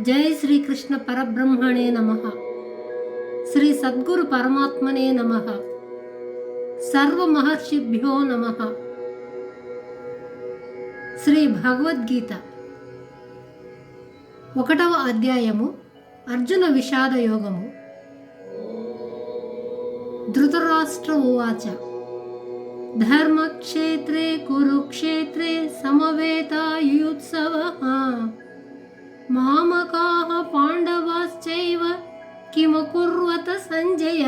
జై శ్రీకృష్ణ పరబ్రహ్మణే నమ. శ్రీ సద్గురు పరమాత్మనే నమ. సర్వమహర్షిభ్యో నమ. శ్రీ భగవద్గీత. ఒకటవ అధ్యాయము అర్జున విషాద యోగము. ధృతరాష్ట్ర ఉవాచ. ధర్మక్షేత్రే కురుక్షేత్రే సమవేతాయుత్సవ. కుర్వత సంజయ.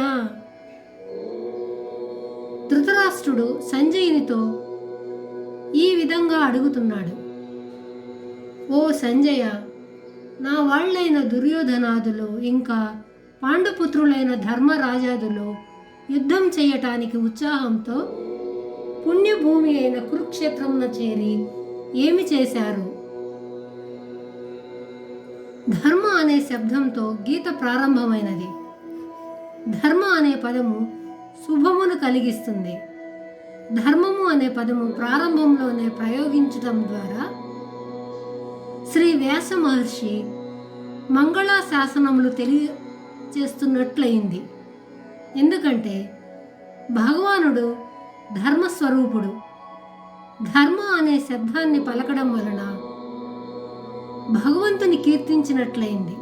ధృతరాష్ట్రుడు సంజయునితో ఈ విధంగా అడుగుతున్నాడు. ఓ సంజయ నా వాళ్ళైన దుర్యోధనాదులు ఇంకా పాండుపుత్రులైన ధర్మరాజాదులు యుద్ధం చేయటానికి ఉత్సాహంతో పుణ్యభూమి అయిన కురుక్షేత్రంను చేరి ఏమి చేశారు? ధర్మ అనే శబ్దంతో గీత ప్రారంభమైనది. ధర్మ అనే పదము శుభమును కలిగిస్తుంది. ధర్మము అనే పదము ప్రారంభంలోనే ప్రయోగించడం ద్వారా శ్రీ వ్యాస మహర్షి మంగళా శాసనములు తెలియచేస్తున్నట్లయింది ఎందుకంటే భగవానుడు ధర్మస్వరూపుడు. ధర్మ అనే శబ్దాన్ని పలకడం వలన భగవంతుని కీర్తించినట్లయింది.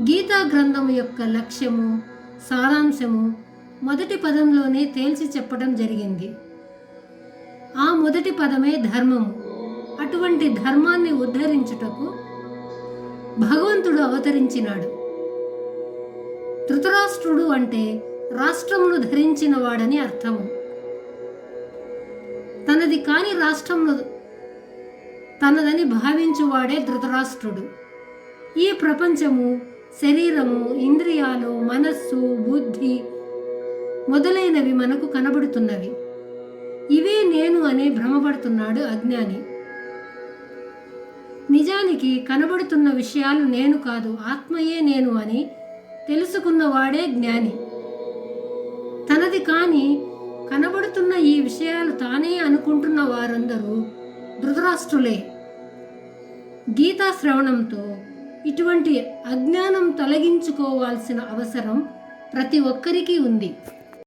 గీతా గ్రంథము యొక్క లక్ష్యము సారాంశము మొదటి పదంలోనే తేల్చి చెప్పడం జరిగింది. ఆ మొదటి పదమే ధర్మము. అటువంటి ధర్మాన్ని ఉద్ధరించుటకు భగవంతుడు అవతరించినాడు. ధృతరాష్ట్రుడు అంటే రాష్ట్రమును ధరించిన వాడని అర్థము. తనది కాని రాష్ట్రమును తనదని భావించువాడే ధృతరాష్ట్రుడు. ఈ ప్రపంచము శరీరము ఇంద్రియాలు మనస్సు బుద్ధి మొదలైనవి మనకు కనబడుతున్నవి. ఇవే నేను అని భ్రమపడుతున్నాడు అజ్ఞాని. నిజానికి కనబడుతున్న విషయాలు నేను కాదు ఆత్మయే నేను అని తెలుసుకున్నవాడే జ్ఞాని. తనది కాని కనబడుతున్న ఈ విషయాలు తానే అనుకుంటున్న వారందరూ ధృతరాష్ట్రులే. గీతా శ్రవణంతో ఇటువంటి అజ్ఞానం తొలగించుకోవాల్సిన అవసరం ప్రతి ఒక్కరికి ఉంది.